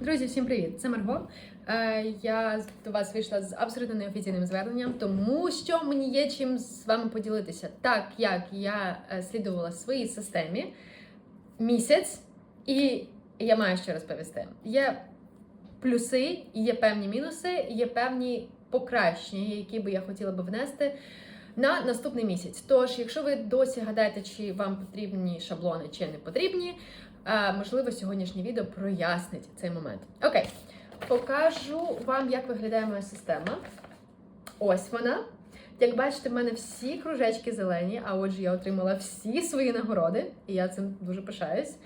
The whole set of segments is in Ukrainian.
Друзі, всім привіт! Це Марго. Е, Я до вас вийшла з абсолютно неофіційним зверненням, тому що мені є чим з вами поділитися. Так як я е, слідувала своїй системі місяць, і я маю що розповісти. Є плюси, є певні мінуси, є певні покращення, які би я хотіла би внести. На наступний місяць. Тож, якщо ви досі гадаєте, чи вам потрібні шаблони, чи не потрібні, е, можливо, сьогоднішнє відео прояснить цей момент. Окей, покажу вам, як виглядає моя система. Ось вона. Як бачите, в мене всі кружечки зелені, а отже, я отримала всі свої нагороди, і я цим дуже пишаюсь.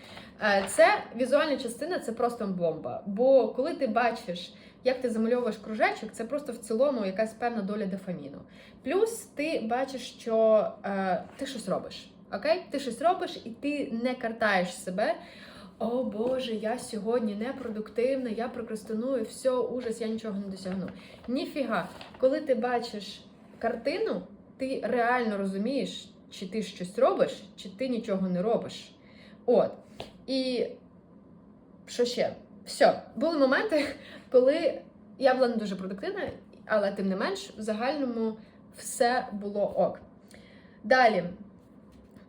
Е, Це візуальна частина, це просто бомба. Бо коли ти бачиш, як ти замальовуєш кружечок, це просто в цілому якась певна доля дофаміну. Плюс ти бачиш, що е, ти щось робиш. Окей? Ти щось робиш, і ти не картаєш себе. О Боже, я сьогодні непродуктивна, я прокрастиную, все, ужас, я нічого не досягну. Ніфіга, коли ти бачиш картину, ти реально розумієш, чи ти щось робиш, чи ти нічого не робиш. От. І що ще? Все, були моменти, коли я була не дуже продуктивна, але тим не менш, в загальному все було ок. Далі.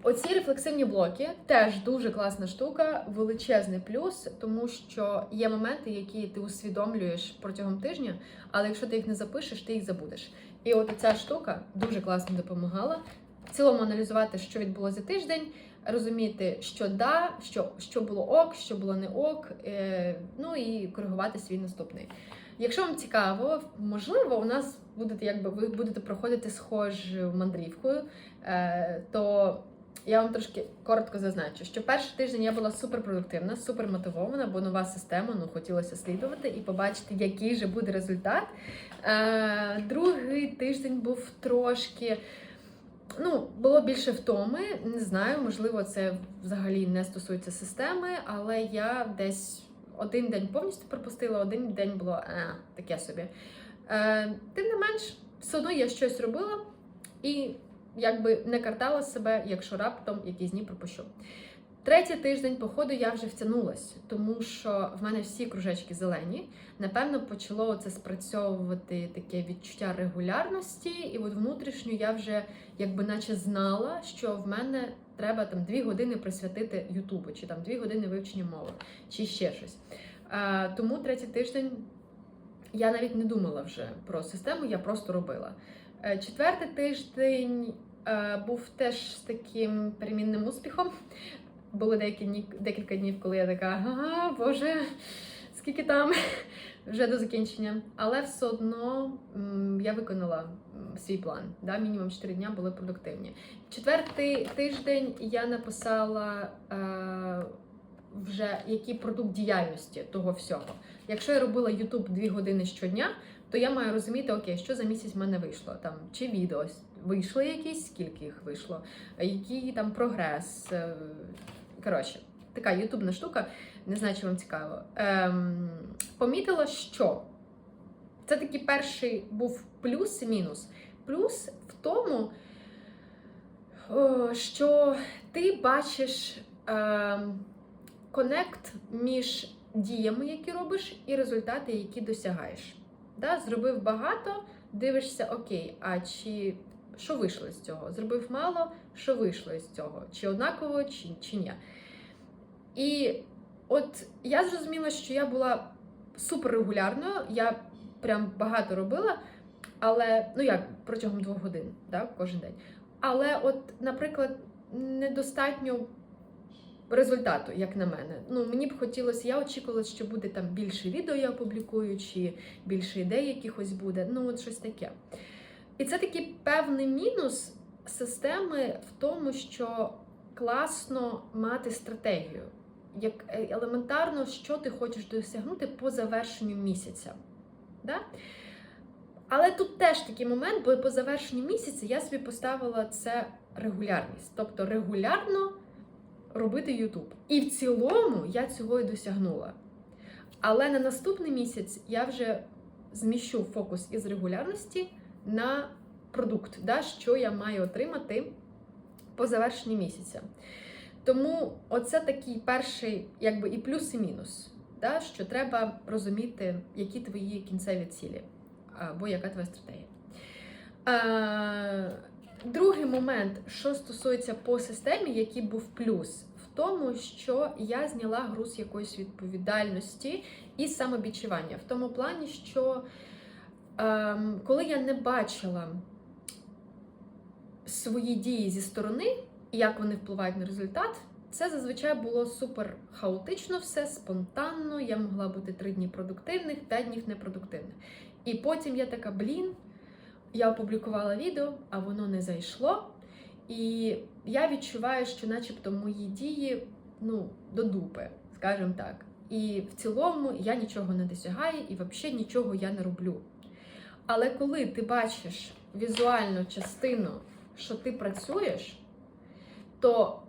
Оці рефлексивні блоки теж дуже класна штука, величезний плюс, тому що є моменти, які ти усвідомлюєш протягом тижня, але якщо ти їх не запишеш, ти їх забудеш. І от ця штука дуже класно допомагала. В цілому аналізувати, що відбулося за тиждень, розуміти, що да, що, що було ок, що було не ок, е, ну і коригувати свій наступний. Якщо вам цікаво, можливо, у нас будете, якби ви будете проходити схожу мандрівку, е, то я вам трошки коротко зазначу, що перший тиждень я була суперпродуктивна, супермотивована, бо нова система, ну хотілося слідувати і побачити, який же буде результат. Е, другий тиждень був трошки. Ну, було більше втоми, не знаю, можливо, це взагалі не стосується системи, але я десь один день повністю пропустила, один день було е, таке собі. Е, тим не менш, все одно я щось робила і якби не картала себе, якщо раптом якісь дні пропущу. Третій тиждень, походу, я вже втягнулась, тому що в мене всі кружечки зелені. Напевно, почало це спрацьовувати таке відчуття регулярності, і от внутрішньо я вже якби наче знала, що в мене треба там дві години присвятити Ютубу, чи там дві години вивчення мови, чи ще щось. Тому третій тиждень я навіть не думала вже про систему, я просто робила. Е, Четвертий тиждень е, був теж з таким перемінним успіхом. Були деякі декілька днів, коли я така, ага, боже, скільки там вже до закінчення. Але все одно я виконала свій план. Да? Мінімум 4 дня були продуктивні. Четвертий тиждень я написала е, вже який продукт діяльності того всього. Якщо я робила YouTube 2 години щодня, то я маю розуміти, окей, що за місяць в мене вийшло. Там чи відео вийшли якісь, скільки їх вийшло, який там прогрес. Коротше, така ютубна штука, не знаю, чи вам цікаво. Ем, помітила, що це такий перший був плюс і мінус. Плюс в тому, що ти бачиш ем, конект між діями, які робиш, і результати, які досягаєш. Да? Зробив багато, дивишся, окей, а чи що вийшло з цього? Зробив мало, що вийшло з цього? Чи однаково, чи, чи ні? І от я зрозуміла, що я була суперрегулярною, я прям багато робила, але ну як протягом двох годин, да, кожен день. Але, от, наприклад, недостатньо результату, як на мене. Ну, мені б хотілося, я очікувала, що буде там більше відео, я опублікую, чи більше ідей якихось буде. Ну, от щось таке. І це такий певний мінус системи в тому, що класно мати стратегію. Як е, елементарно, що ти хочеш досягнути по завершенню місяця. Да? Але тут теж такий момент, бо по завершенню місяця я собі поставила це регулярність. Тобто регулярно робити YouTube. І в цілому я цього і досягнула. Але на наступний місяць я вже зміщу фокус із регулярності на продукт, да, що я маю отримати по завершенні місяця. Тому оце такий перший, якби і плюс, і мінус. да, що треба розуміти, які твої кінцеві цілі, або яка твоя стратегія. Другий момент, що стосується по системі, який був плюс, в тому, що я зняла груз якоїсь відповідальності і самобічування. В тому плані, що коли я не бачила свої дії зі сторони і як вони впливають на результат, це зазвичай було супер хаотично, все спонтанно. Я могла бути три дні продуктивних, п'ять днів непродуктивних. І потім я така, блін, я опублікувала відео, а воно не зайшло. І я відчуваю, що, начебто, мої дії ну, до дупи, скажімо так. І в цілому я нічого не досягаю і взагалі нічого я не роблю. Але коли ти бачиш візуальну частину, що ти працюєш, то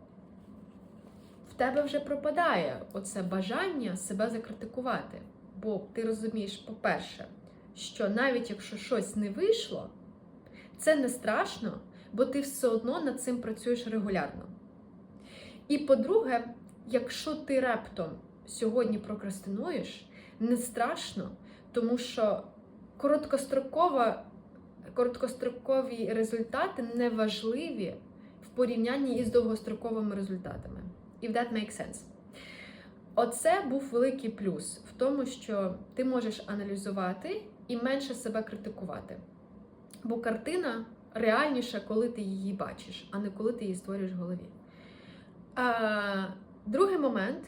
в тебе вже пропадає оце бажання себе закритикувати. Бо ти розумієш, по-перше, що навіть якщо щось не вийшло, це не страшно, бо ти все одно над цим працюєш регулярно. І по-друге, якщо ти раптом сьогодні прокрастинуєш, не страшно, тому що короткострокова, короткострокові результати не важливі в порівнянні із довгостроковими результатами. If that makes sense. Оце був великий плюс в тому, що ти можеш аналізувати і менше себе критикувати. Бо картина реальніша, коли ти її бачиш, а не коли ти її створюєш в голові. А, Другий момент,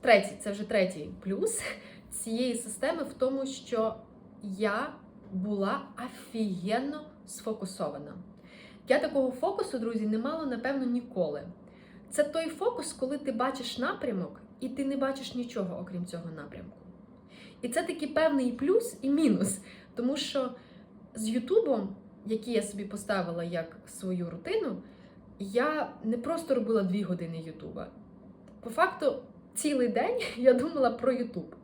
третій, це вже третій плюс цієї системи в тому, що я була офігенно сфокусована. Я такого фокусу, друзі, не мала, напевно, ніколи. Це той фокус, коли ти бачиш напрямок, і ти не бачиш нічого, окрім цього напрямку. І це такий певний плюс і мінус. Тому що з Ютубом, який я собі поставила як свою рутину, я не просто робила дві години Ютуба. По факту, цілий день я думала про Ютуб.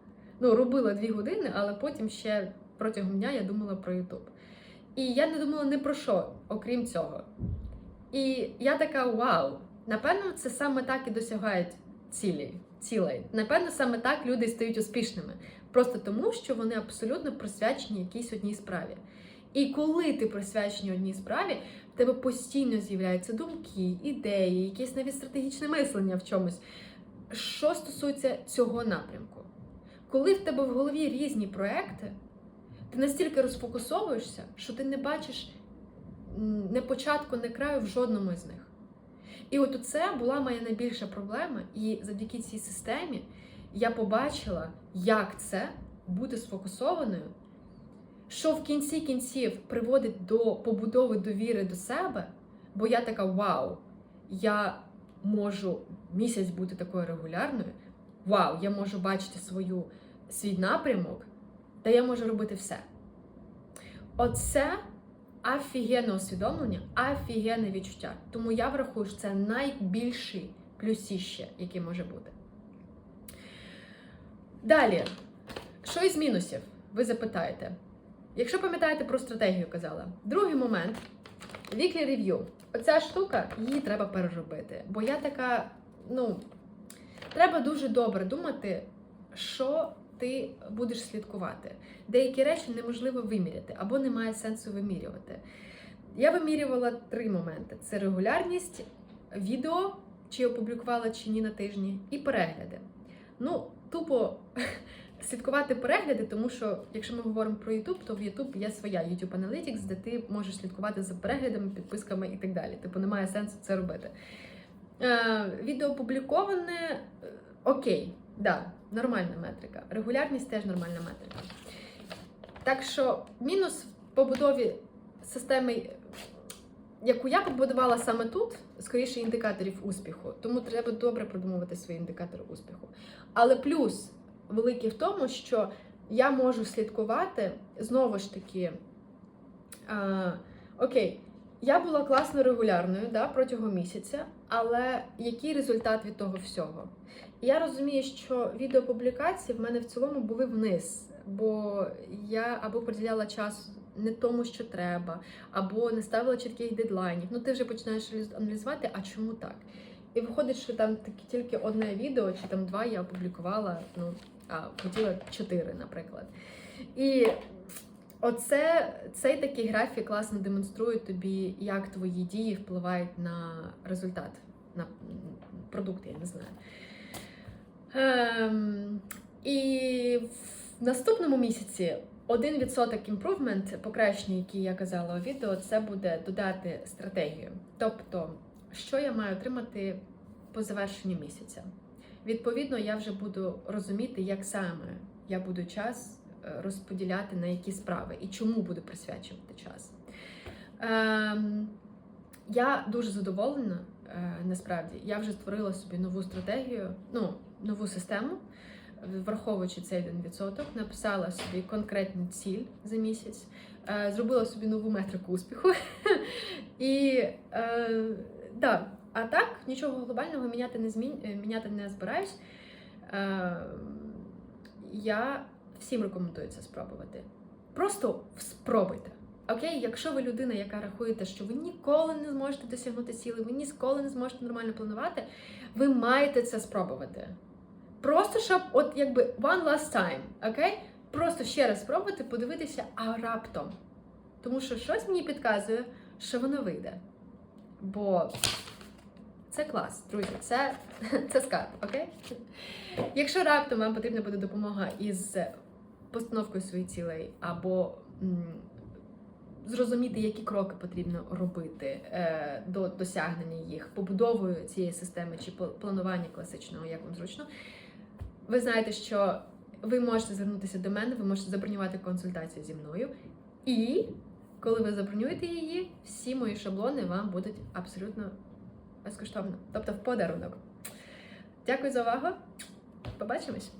Ну, робила дві години, але потім ще протягом дня я думала про Ютуб. І я не думала ні про що, окрім цього. І я така: вау! Напевно, це саме так і досягають цілі, цілей. Напевно, саме так люди стають успішними. Просто тому, що вони абсолютно присвячені якійсь одній справі. І коли ти присвячений одній справі, в тебе постійно з'являються думки, ідеї, якесь навіть стратегічне мислення в чомусь. Що стосується цього напрямку, коли в тебе в голові різні проекти, ти настільки розфокусовуєшся, що ти не бачиш не початку, не краю в жодному з них. І от це була моя найбільша проблема, і завдяки цій системі я побачила, як це бути сфокусованою, що в кінці кінців приводить до побудови довіри до себе, бо я така вау, я можу місяць бути такою регулярною. Вау, я можу бачити свою, свій напрямок, та я можу робити все. Оце офігенне усвідомлення, офігенне відчуття. Тому я врахую, що це найбільший плюсіще, який може бути. Далі, що із мінусів? Ви запитаєте. Якщо пам'ятаєте про стратегію, казала. Другий момент weekly review. Оця штука, її треба переробити. Бо я така, ну, треба дуже добре думати, що ти будеш слідкувати. Деякі речі неможливо виміряти або немає сенсу вимірювати. Я вимірювала три моменти: це регулярність, відео, чи опублікувала чи ні на тижні, і перегляди. Ну, тупо слідкувати перегляди, тому що, якщо ми говоримо про YouTube, то в YouTube є своя YouTube Analytics, де ти можеш слідкувати за переглядами, підписками і так далі. Типу, немає сенсу це робити. Е, Відео опубліковане, е, окей, да, нормальна метрика. Регулярність теж нормальна метрика. Так що мінус в побудові системи, яку я побудувала саме тут, скоріше індикаторів успіху. Тому треба добре продумувати свої індикатори успіху. Але плюс великий в тому, що я можу слідкувати знову ж таки. А, Окей, я була класно регулярною да, протягом місяця, але який результат від того всього? Я розумію, що відеопублікації в мене в цілому були вниз, бо я або приділяла час не тому, що треба, або не ставила чітких дедлайнів. Ну, ти вже починаєш аналізувати, а чому так? і виходить, що там тільки одне відео, чи там два я опублікувала, ну, а хотіла чотири, наприклад. І оце, цей такий графік класно демонструє тобі, як твої дії впливають на результат, на продукт, я не знаю. Ем, і в наступному місяці 1% improvement, покращення, які я казала у відео, це буде додати стратегію. Тобто, що я маю отримати по завершенню місяця. Відповідно, я вже буду розуміти, як саме я буду час розподіляти на які справи і чому буду присвячувати час. Ем, я дуже задоволена. е, Насправді, я вже створила собі нову стратегію, ну, нову систему, враховуючи цей 1%, написала собі конкретну ціль за місяць, е, зробила собі нову метрику успіху. І е, да, а так, нічого глобального міняти не змін... міняти не збираюсь. Е, я всім рекомендую це спробувати. Просто спробуйте. Окей, якщо ви людина, яка рахуєте, що ви ніколи не зможете досягнути цілі, ви ніколи не зможете нормально планувати, ви маєте це спробувати. Просто щоб, от якби one last time, окей? Просто ще раз спробувати, подивитися, а раптом. Тому що щось мені підказує, що воно вийде. Бо це клас, друзі, це, це скарб, окей? Якщо раптом вам потрібна буде допомога із постановкою своїх цілей, або зрозуміти, які кроки потрібно робити е, до досягнення їх, побудовою цієї системи чи планування класичного, як вам зручно, ви знаєте, що ви можете звернутися до мене, ви можете забронювати консультацію зі мною. І коли ви забронюєте її, всі мої шаблони вам будуть абсолютно безкоштовно, тобто в подарунок. Дякую за увагу. Побачимось!